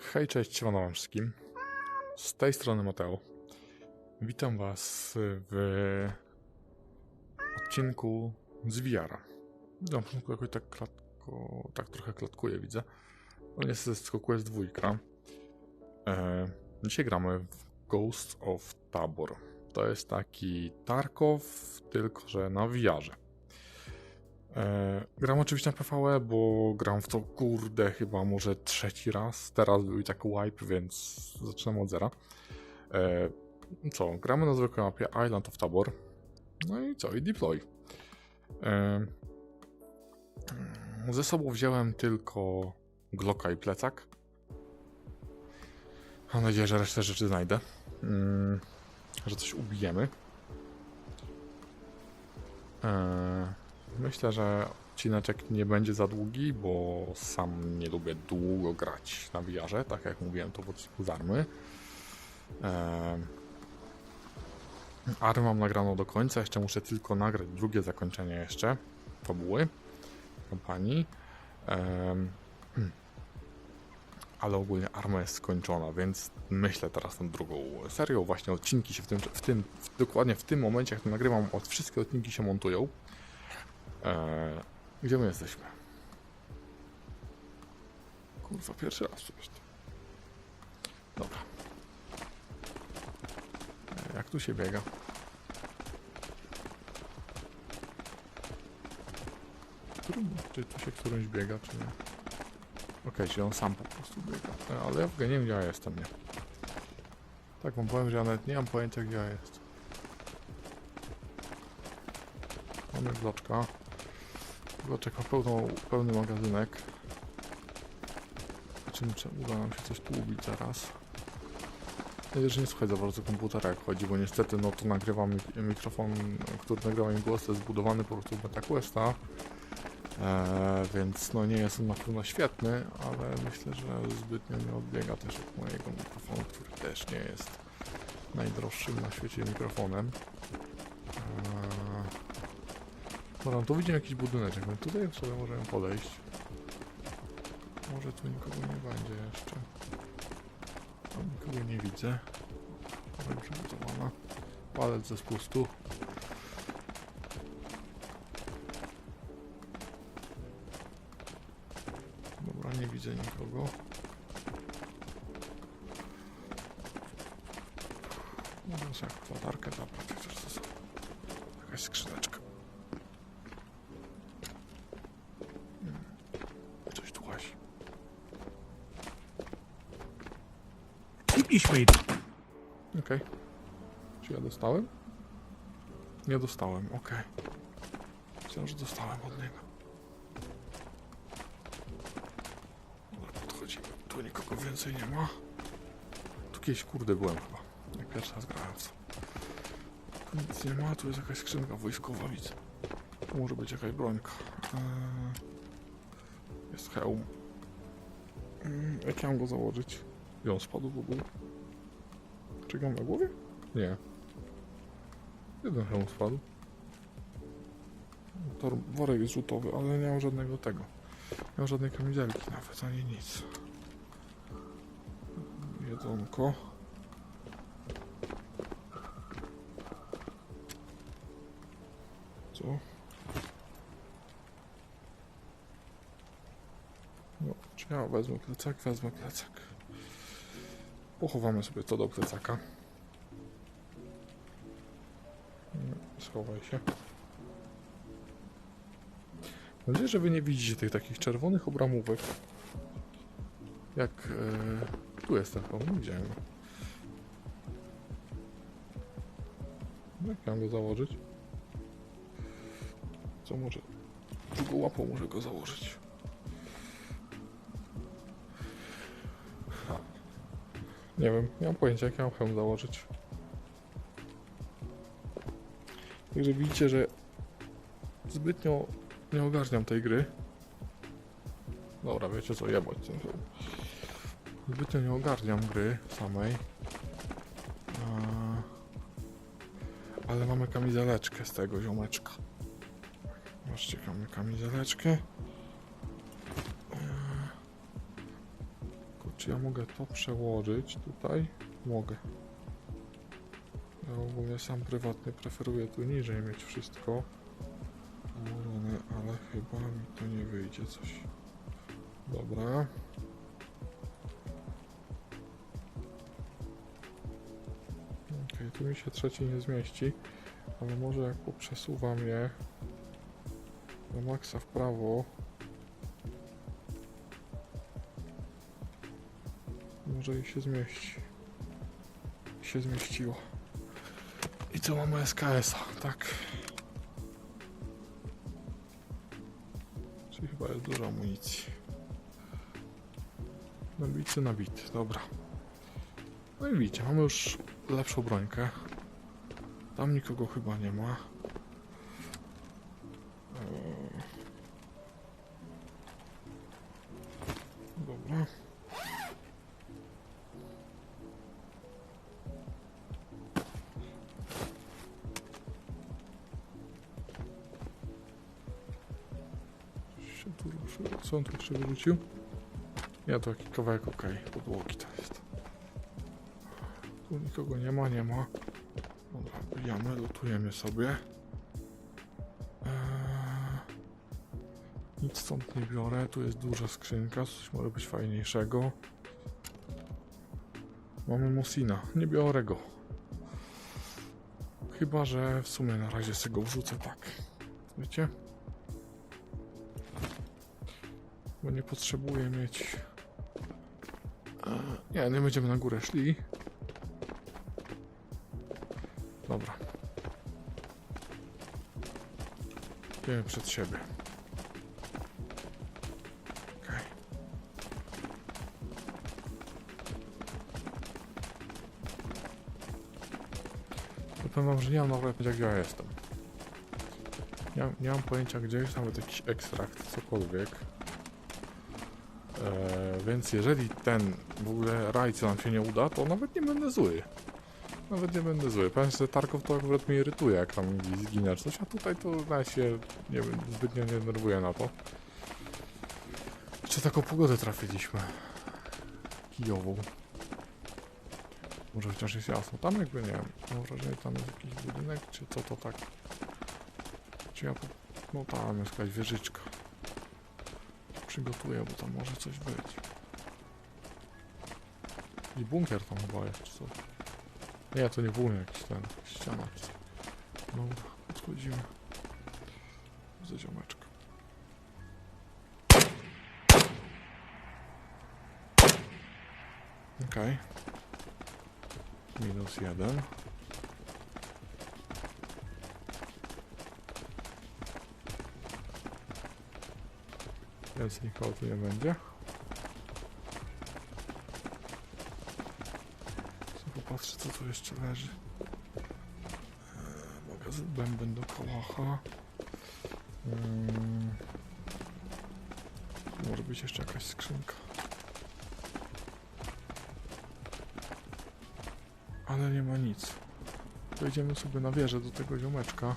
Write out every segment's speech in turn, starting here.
Hej, cześć, siemano wam wszystkim. Z tej strony Mateo. Witam was w odcinku z VR-a. Na początku jakoś tak klatko, tak trochę klatkuje, widzę. No niestety z skoku jest dwójka. E, dzisiaj gramy w Ghost of Tabor. To jest taki Tarkov, tylko że na VR-ze. E, gram oczywiście na PvE, bo gram w to kurde chyba może trzeci raz. Teraz był i tak wipe, więc zaczynam od zera. E, co, gramy na zwykłej mapie Island of Tabor. No i co, i deploy. E, ze sobą wziąłem tylko Glocka i plecak. Mam nadzieję, że resztę rzeczy znajdę. Mm, że coś ubijemy. Eee, myślę, że odcineczek nie będzie za długi, bo sam nie lubię długo grać na VR-ze, tak jak mówiłem to w odcinku z Army. Eee, Army mam nagraną do końca, jeszcze muszę tylko nagrać drugie zakończenie jeszcze fabuły kampanii. Eee, ale ogólnie arma jest skończona, więc myślę teraz nad drugą serią. Właśnie odcinki się w tym, w tym w, dokładnie w tym momencie, jak to nagrywam, od wszystkie odcinki się montują. Eee, gdzie my jesteśmy? Kurwa, pierwszy raz jest. Dobra. Eee, jak tu się biega? Którym, czy tu się którymś biega, czy nie? Okej, czyli on sam po prostu biega. E, Ale ja nie wiem gdzie ja jestem, nie. Tak wam powiem, że ja nawet nie mam pojęcia gdzie ja jestem. Mamy bloczka. Bloczek ma pełną, pełny magazynek. Zobaczymy czy uda nam się coś tu ubić zaraz. Nadzieję, że nie słychać za bardzo komputera jak chodzi, bo niestety no to nagrywam mik mikrofon, który nagrywa mi głos, jest zbudowany po prostu w MetaQuesta. Eee, więc no nie jest on na pewno świetny, ale myślę, że zbytnio nie odbiega też od mojego mikrofonu, który też nie jest najdroższym na świecie mikrofonem. Dobra, tu widzimy jakiś budyneczek, więc tutaj sobie możemy podejść. Może tu nikogo nie będzie jeszcze. Tam nikogo nie widzę. Dobra, przygotowana. Palec ze spustu. Dobra, nie widzę nikogo. Można sobie jakąś latarkę zabrać, chociaż to są jakaś skrzyneczka. Hmm. Coś tu łazi. Dich made. Okej. Czy ja dostałem? Nie dostałem, okej. Myślałem, że dostałem od niego. Dobra, podchodzimy. Tu nikogo więcej nie ma. Tu kiedyś kurde byłem chyba. Jak pierwszy raz grałem w to. Tu nic nie ma, tu jest jakaś skrzynka wojskowa, widzę. Tu może być jakaś brońka. Eee, Jest hełm. Mm, Jak ja mam go założyć? I on spadł w ogóle? Mam na głowie? Nie. Jeden hełm spadł. Tor, worek jest rzutowy, ale nie mam żadnego tego. Nie mam żadnej kamizelki nawet, ani nic. Jedzonko. Co? No, czy ja wezmę plecak? Wezmę plecak. Pochowamy sobie to do plecaka. Nie, Schowaj się. Mam nadzieję, że wy nie widzicie tych takich czerwonych obramówek. Jak... E, tu jest ten hełm, nie widziałem. Jak ja mam go założyć? Co może... Drugą łapą może go założyć. Nie wiem, nie mam pojęcia jak ja mam hełm założyć. Także widzicie, że zbytnio nie ogarniam tej gry. Dobra, wiecie co, jebać. Zbytnio nie ogarniam gry samej. Ale mamy kamizeleczkę z tego ziomeczka. Zobaczcie, mamy kamizeleczkę. Ja mogę to przełożyć tutaj? Mogę. Ja ogólnie sam prywatnie preferuję tu niżej mieć wszystko ułożone, ale chyba mi to nie wyjdzie coś. Dobra. Okej, tu mi się trzeci nie zmieści, ale może jak poprzesuwam je na maksa w prawo, może się zmieści. Się zmieściło. I co mamy SKS-a, tak? Czyli chyba jest dużo amunicji. Nabity, nabity, dobra. No i widzicie, mamy już lepszą brońkę. Tam nikogo chyba nie ma. Jeszcze wyrzucił? Ja to jakiś kawałek okej, podłogi to jest. Tu nikogo nie ma, nie ma. Dobra, bijamy, lutujemy sobie. Eee, nic stąd nie biorę, tu jest duża skrzynka, coś może być fajniejszego. Mamy Mosina, nie biorę go. Chyba, że w sumie na razie sobie go wrzucę tak. Wiecie? Nie potrzebuję mieć... Nie, nie będziemy na górę szli. Dobra. Idziemy przed siebie. To Powiem wam, że nie mam nawet gdzie ja jestem. Nie, nie mam pojęcia gdzie jest nawet jakiś ekstrakt, cokolwiek. Eee, więc jeżeli ten w ogóle rajd nam się nie uda, to nawet nie będę zły. Nawet nie będę zły. Powiem, że Tarkov to akurat mnie irytuje, jak tam zginie czy coś, a tutaj to nawet się nie, zbytnio nie denerwuję na to. Jeszcze taką pogodę trafiliśmy. Kijową. Może chociaż jest jasno. Tam jakby nie wiem. Mam wrażenie, tam jest jakiś budynek, czy co to tak? Czy ja po... No tam jest jakaś wieżyczka przygotuję, bo tam może coś być. I bunkier tam chyba jest, czy co? Nie, to nie bunkier, jakiś ten, ściana. Dobra, podchodzimy. Ze ziomeczka. Okej. Minus jeden. Więc nikogo tu nie będzie. Popatrzę co tu jeszcze leży. Eee, magazyn bęben do kałacha. Mm. Tu Może być jeszcze jakaś skrzynka. Ale nie ma nic. Wejdziemy sobie na wieżę do tego ziomeczka.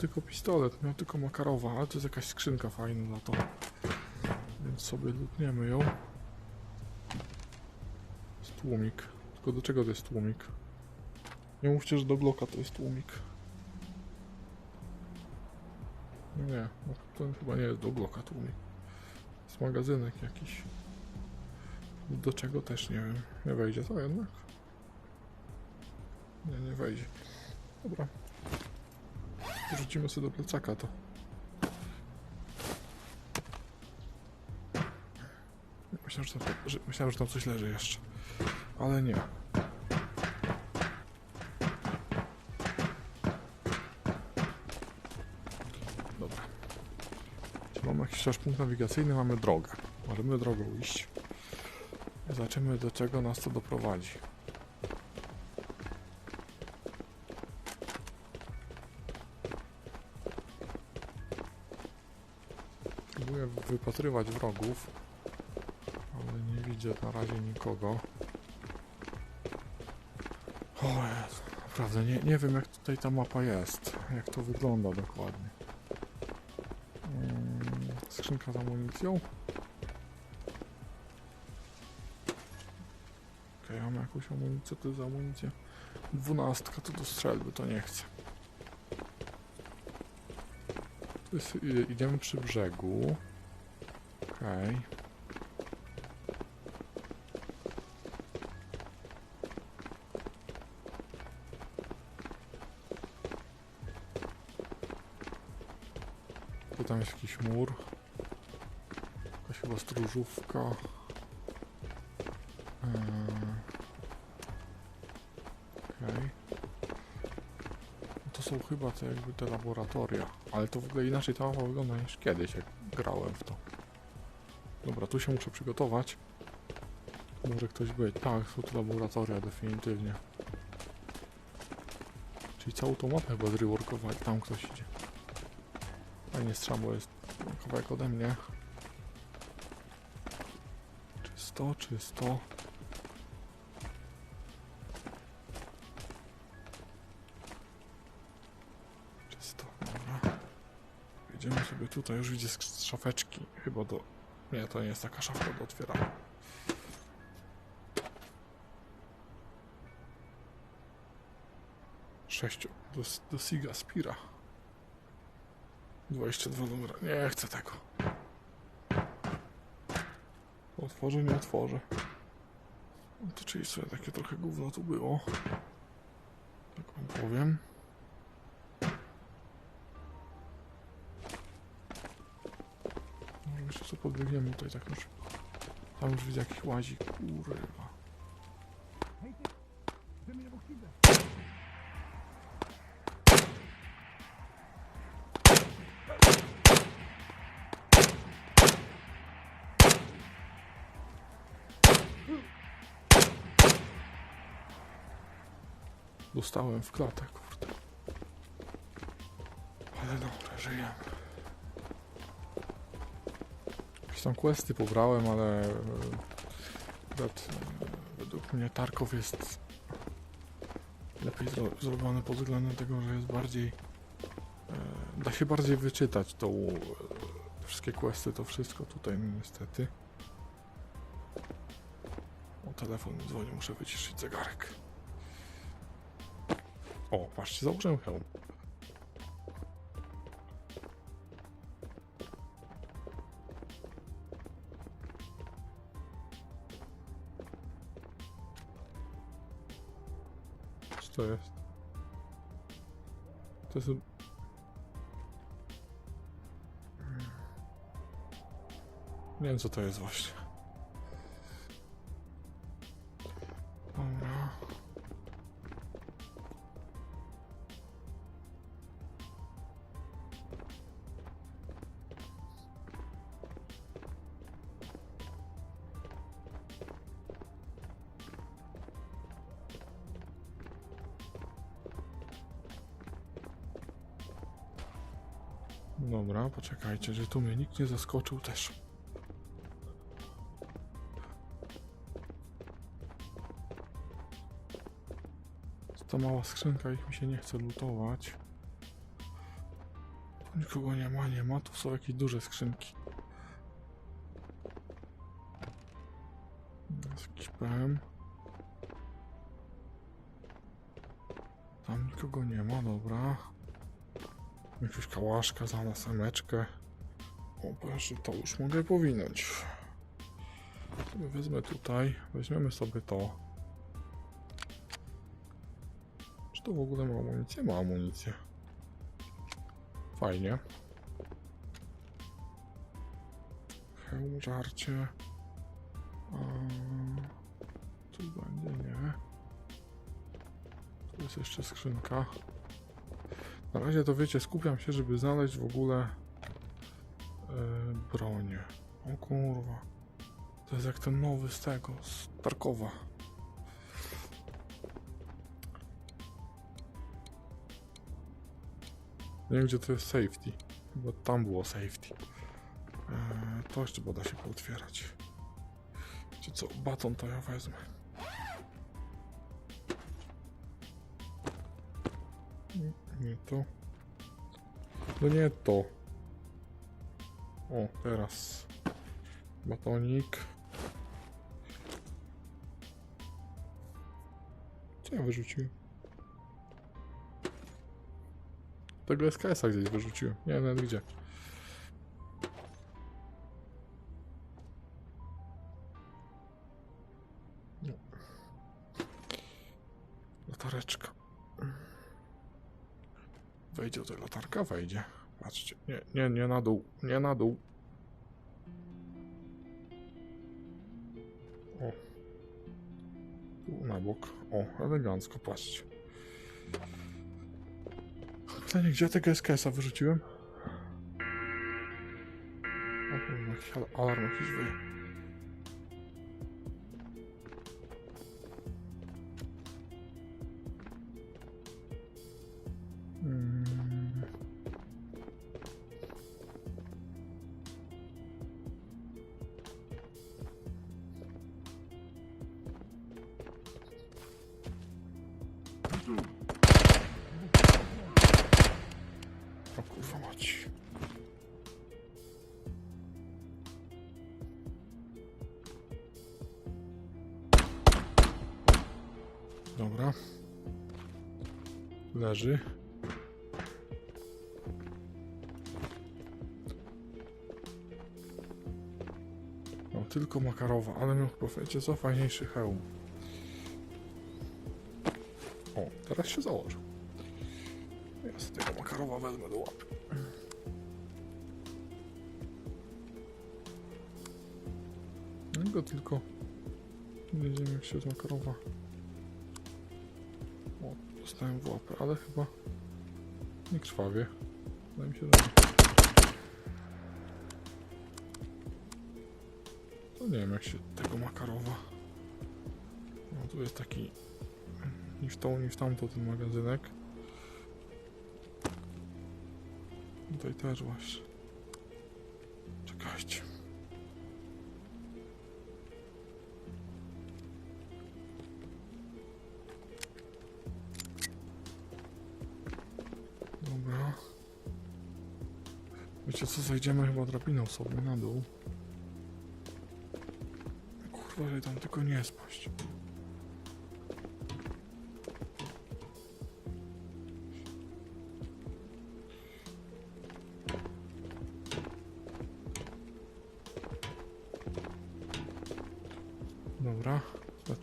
Tylko pistolet, miał tylko makarowa, ale to jest jakaś skrzynka fajna na to. Więc sobie lutniemy ją. Jest tłumik. Tylko do czego to jest tłumik? Nie mówcie, że do bloka to jest tłumik. Nie, no to chyba nie jest do bloka tłumik. Jest magazynek jakiś. Do czego też nie wiem. Nie wejdzie to jednak? Nie, nie wejdzie. Dobra. Rzucimy sobie do plecaka to. Myślałem, że tam, że, myślałem, że tam coś leży jeszcze. Ale nie. Dobra. Czy Mamy jakiś też punkt nawigacyjny, mamy drogę. Możemy drogą iść. Zobaczymy do czego nas to doprowadzi. Wypatrywać wrogów, ale nie widzę na razie nikogo. O Jezu, Naprawdę, nie, nie wiem jak tutaj ta mapa jest. Jak to wygląda dokładnie. Mm, skrzynka z amunicją. Okej, mamy jakąś amunicję, to jest amunicja. Dwunastka to do strzelby, to nie chcę. Jest, idziemy przy brzegu. Okej. Tu tam jest jakiś mur. Jakaś chyba stróżówka. Eee. To są chyba te jakby te laboratoria. Ale to w ogóle inaczej ta wygląda niż kiedyś, jak grałem w to. Dobra, tu się muszę przygotować. Może ktoś być. Tak, są tu laboratoria definitywnie. Czyli całą tą mapę chyba zreworkowali. Tam ktoś idzie. A nie strzał, bo jest kawałek ode mnie. Czysto, czysto. Czysto, dobra. Idziemy sobie tutaj, już widzę szafeczki. Chyba do... Nie, to nie jest taka szafka do otwierania. Sześciu. Do, do Siga Spira. 22 numer. Nie chcę tego. Otworzę, nie otworzę. To czyli sobie takie trochę gówno tu było. Tak wam powiem. Co podbiegniemy tutaj tak już. Tam już widzę jakiś łazik. Kurwa. Dostałem w klatę, kurde. Ale dobra, żyjemy. Jakieś tam questy pobrałem, ale... e, e, według mnie Tarkov jest lepiej zro zrobiony pod względem tego, że jest bardziej... e, Da się bardziej wyczytać tą... e, Wszystkie questy, to wszystko tutaj niestety. O, telefon dzwoni, muszę wyciszyć zegarek. O, patrzcie, założyłem hełm. To jest? To jest... Nie wiem co to jest właśnie. Dobra, poczekajcie, że tu mnie nikt nie zaskoczył też. To mała skrzynka, ich mi się nie chce lutować. Tu nikogo nie ma, nie ma, tu są jakieś duże skrzynki. Jakiś PM. Tam nikogo nie ma, dobra. Jakąś kałaszka za nas, emeczkę. O proszę, to już mogę powinąć. Sobie wezmę tutaj, weźmiemy sobie to. Czy to w ogóle ma amunicję? Ma amunicję. Fajnie. Hełm, żarcie. A, coś będzie, nie. Tu jest jeszcze skrzynka. Na razie to wiecie, skupiam się, żeby znaleźć w ogóle yy, bronię. O kurwa. To jest jak ten nowy z tego, z Tarkowa. Nie wiem gdzie to jest safety. Chyba tam było safety. Eee, to jeszcze da się pootwierać. Wiecie co, baton to ja wezmę. To. No nie to. O, teraz. Batonik. Co ja wyrzuciłem? Tego SKS-a gdzieś wyrzuciłem. Nie wiem gdzie. Latarka? Wejdzie. Patrzcie. Nie, nie, nie na dół. Nie na dół. O. Tu na bok. O, elegancko, patrzcie. Pytanie, gdzie ja tego SKS-a wyrzuciłem? O, jakiś al- alarm jakiś wyje. O kurwa mać. Dobra. Leży. No tylko Makarowa, ale miał chyba, wiecie co, fajniejszy hełm. Teraz się założy. Ja sobie tego Makarowa wezmę do łapy. No go tylko wiedziałem jak się z Makarowa. O, dostałem w łapę, ale chyba nie krwawie. Wydaje mi się, że nie. To nie wiem jak się tego Makarowa. No tu jest taki ni w tą, ni w tamto ten magazynek. Tutaj też właśnie. Czekajcie. Dobra. Wiecie co, zajdziemy chyba drabiną sobie na dół. Kurwa, że tam tylko nie spaść.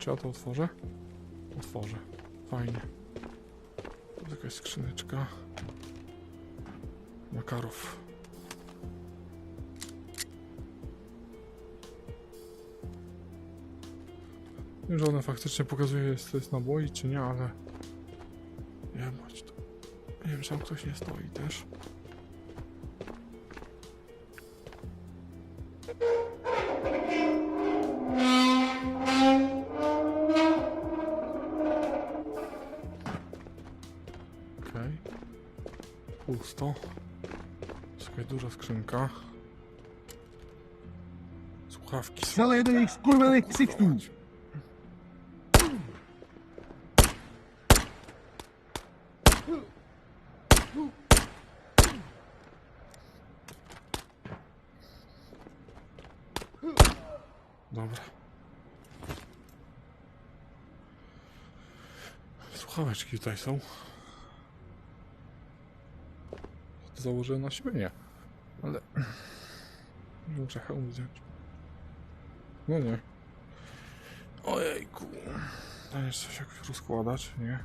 Czy ja to otworzę? Otworzę. Fajnie. Tu jest jakaś skrzyneczka. Makarów. Nie wiem, że ona faktycznie pokazuje, jest to jest naboi, czy nie, ale... Jebać to. Nie wiem, czy tam ktoś nie stoi też. Jest jakaś duża skrzynka. Słuchawki. Strzelaj do nich, skurwelej ksyknął! Dobra. Słuchaweczki tutaj są. To założyłem na siebie? Nie. Ale... Muszę hełm wziąć. No nie. Ojejku. Dajesz coś jakoś rozkładać, nie?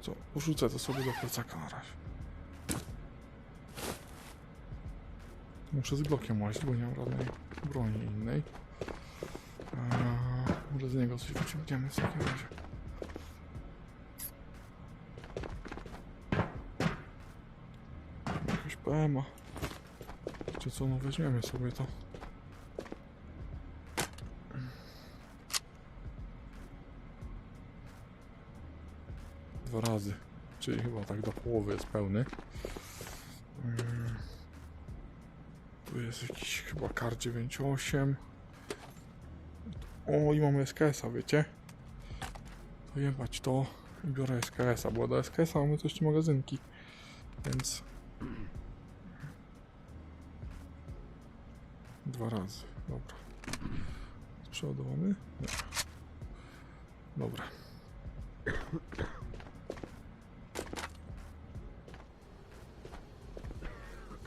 Co? Porzucę to sobie do plecaka na razie. Muszę z blokiem łazić, bo nie mam żadnej broni innej. Eee, może z niego coś wyciągniemy w takim razie. PMA. Wiecie co, no weźmiemy sobie to. Dwa razy. Czyli chyba tak do połowy jest pełny. Mm. Tu jest jakiś chyba kar 98. O, i mamy SKS-a, wiecie? To jebać to. I biorę SKS-a, bo do SKS-a mamy też magazynki. Więc... Dwa razy, dobra. Przeładowany? Nie. Dobra.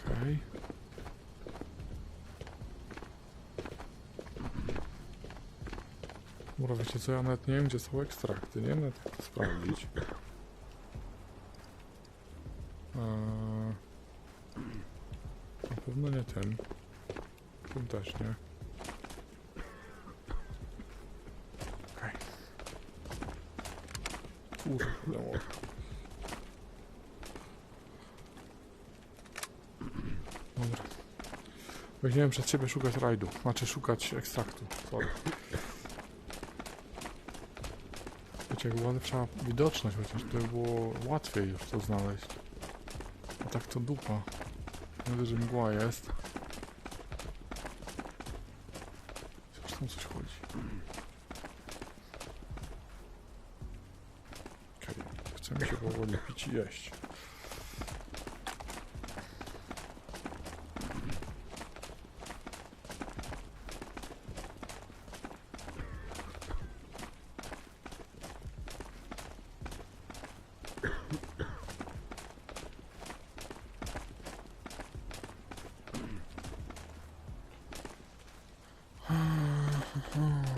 Okej. Dobra, wiecie co, ja nawet nie wiem gdzie są ekstrakty, nie nawet jak to sprawdzić. Eee, na pewno nie ten. Ten też nie. Okej. Kurde, dobra. Dobra. Weźmiemy przed siebie szukać rajdu, znaczy szukać ekstraktu. Sorry. Wiecie, jak była lepsza widoczność, chociaż to by było łatwiej już to znaleźć. A tak to dupa. Nawet, że mgła jest. Chociaż tam coś chodzi. Okej, chcemy się powoli pić i jeść. No,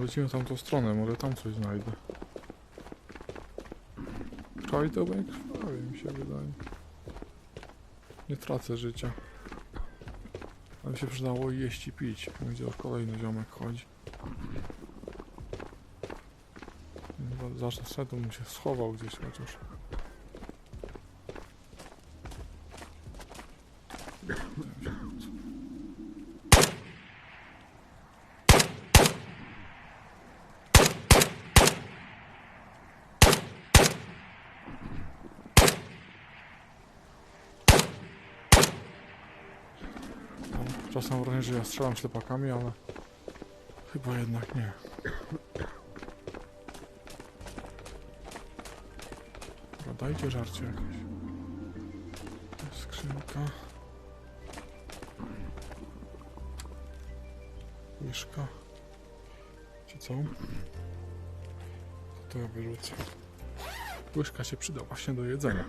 lecimy w tamtą stronę, może tam coś znajdę. Czaj to będzie krwawie, mi się wydaje. Nie tracę życia. Ale się przydało jeść i pić. Będzie już kolejny ziomek chodzi. Zacznę z to bym się schował gdzieś chociaż. Mam Czasem mam wrażenie, że ja strzelam ślepakami, ale chyba jednak nie. Dajcie żarcie jakieś. Skrzynka. Łyżka. Czy co? To ja wyrzucę. Łyżka się przyda właśnie do jedzenia.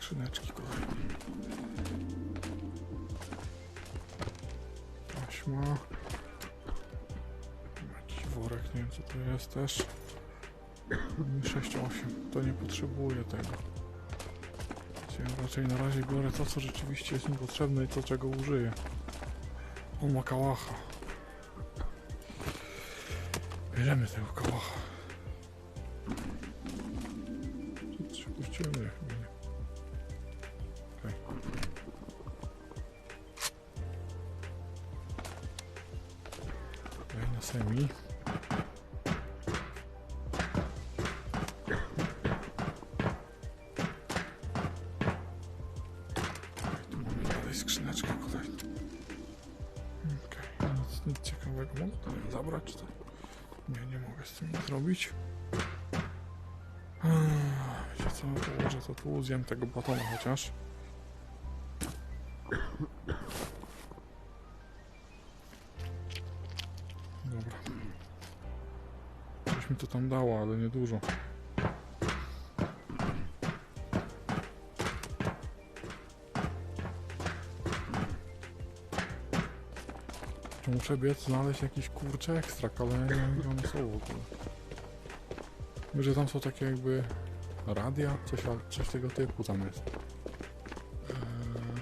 Skrzyneczki kolejne. Taśma. Jakiś worek, nie wiem co to jest też. 6-8. To nie potrzebuję tego. Ja raczej na razie biorę to, co rzeczywiście jest mi potrzebne i to, czego użyję. O, ma kałacha. Bierzemy tego kałacha. Mogę to zabrać to? Nie, nie mogę z tym nic zrobić. Wiecie co, położę to tu, zjem tego batona chociaż. Dobra. Coś mi to tam dało, ale nie dużo. muszę biec, znaleźć jakiś kurczę ekstrakt, ale nie wiem gdzie one są w ogóle. Że tam są takie jakby radia, coś, coś tego typu tam jest. Eee.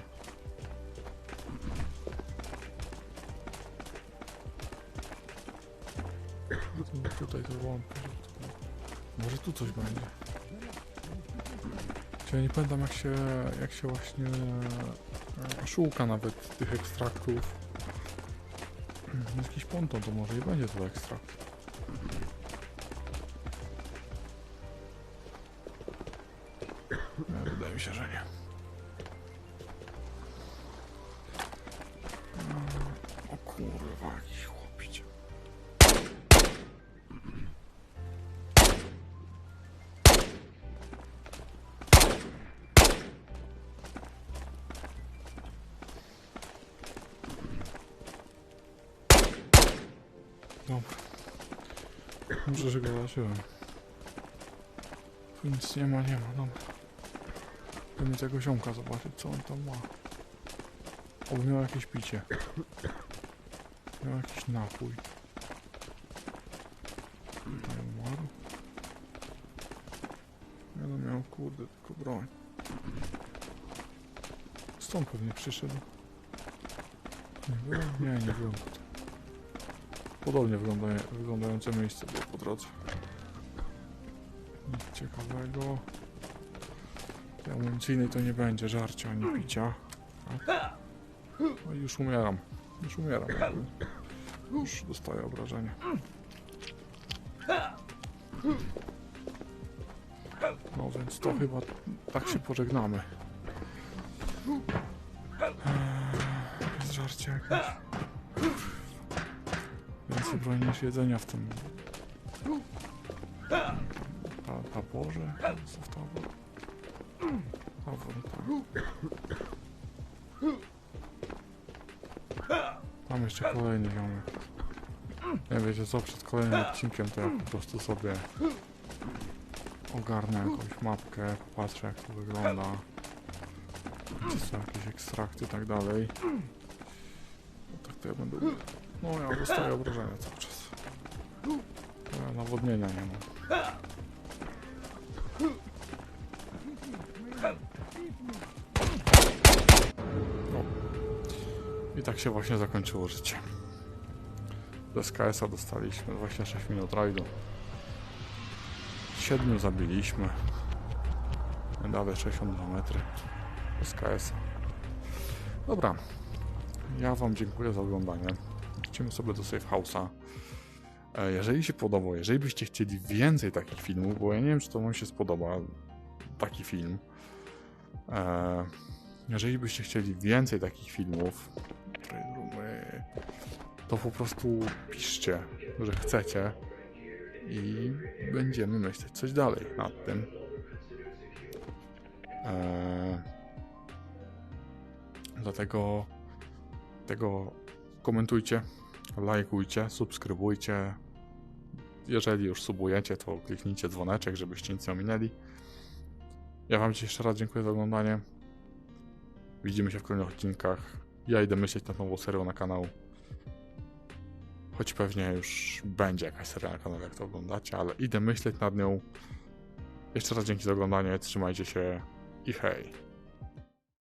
Tutaj to łąkę. Może tu coś będzie. Ja nie pamiętam jak się, jak się właśnie e, e, szuka nawet tych ekstraktów. Jakiś ponton, to może i będzie to ekstrakt. Tu nic nie ma, nie ma, dobra. Chcemy tego ziomka zobaczyć, co on tam ma. Oby miał jakieś picie. Miał jakiś napój. Nie umarł. Ja no miał, kurde, tylko broń. Stąd pewnie przyszedł. Nie byłem? Nie, nie tutaj. Podobnie wygląda, wyglądające miejsce było po drodze. Ciekawego. Amunicyjnej to nie będzie żarcia ani picia. Tak? No już umieram. Już umieram. Już dostaję obrażenia. No więc to chyba tak się pożegnamy. Eee, Jest żarcie jakieś. Więcej broni niż jedzenia w tym Tabor, tak. Mam jeszcze kolejny ziomek. Nie wiecie co, przed kolejnym odcinkiem to ja po prostu sobie ogarnę jakąś mapkę, popatrzę jak to wygląda. Czy są jakieś ekstrakty i tak dalej. No tak to ja będę... No ja dostaję obrażenia cały czas. Nawodnienia nie mam. Tak się właśnie zakończyło życie. Z SKS-a dostaliśmy 26 minut rajdu. Siedmiu zabiliśmy. Dalej 62 metry. SKS-a. Dobra. Ja wam dziękuję za oglądanie. Idziemy sobie do Safe House'a. E, Jeżeli się podobało, jeżeli byście chcieli więcej takich filmów, bo ja nie wiem, czy to wam się spodoba, taki film. E, jeżeli byście chcieli więcej takich filmów, Roomy, to po prostu piszcie, że chcecie i będziemy myśleć coś dalej nad tym. E, dlatego tego komentujcie, lajkujcie, subskrybujcie. Jeżeli już subujecie, to kliknijcie dzwoneczek, żebyście nic nie ominęli. Ja Wam jeszcze raz dziękuję za oglądanie. Widzimy się w kolejnych odcinkach. Ja idę myśleć nad nową serią na kanał. Choć pewnie już będzie jakaś seria na kanale, jak to oglądacie, ale idę myśleć nad nią. Jeszcze raz dzięki za oglądanie, trzymajcie się i hej.